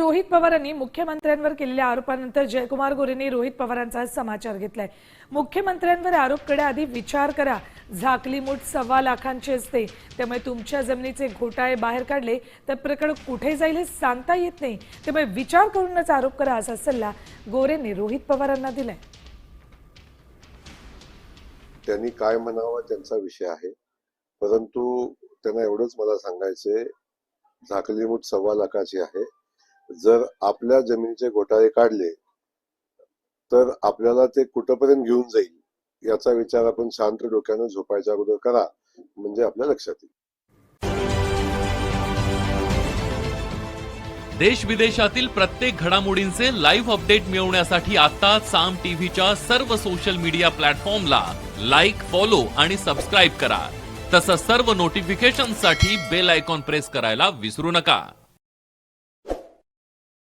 रोहित पवारांनी मुख्यमंत्र्यांवर केलेल्या आरोपानंतर जयकुमार गोरेंनी रोहित पवारांचा समाचार घेतलाय. मुख्यमंत्र्यांवर आरोप आधी विचार करा. झाकली मूठ सव्वा लाखांची असते. त्यामुळे तुमच्या जमिनीचे घोटाळे बाहेर काढले तर प्रकरण कुठे जाईल हे सांगता येत नाही. त्यामुळे विचार करूनच आरोप करा असा सल्ला गोरेंनी रोहित पवारांना दिलाय. त्यांनी काय म्हणावं त्यांचा विषय आहे. परंतु त्यांना एवढंच मला सांगायचंय. झाकली मूठ सव्वा लाखाची आहे. जर आपल्या जमिनीचे घोटाळे काढले तर आपल्याला ते कुठपर्यंत घेऊन जाईल याचा विचार आपण शांत डोक्यानं झोपायच्या अगोदर करा म्हणजे आपल्या लक्षात येईल. देश विदेशातील प्रत्येक घडामोडींचे लाईव्ह अपडेट मिळवण्यासाठी आता साम टीव्हीच्या सर्व सोशल मीडिया प्लॅटफॉर्मला लाईक फॉलो आणि सबस्क्राईब करा. तसंच सर्व नोटिफिकेशनसाठी बेल आयकॉन प्रेस करायला विसरू नका.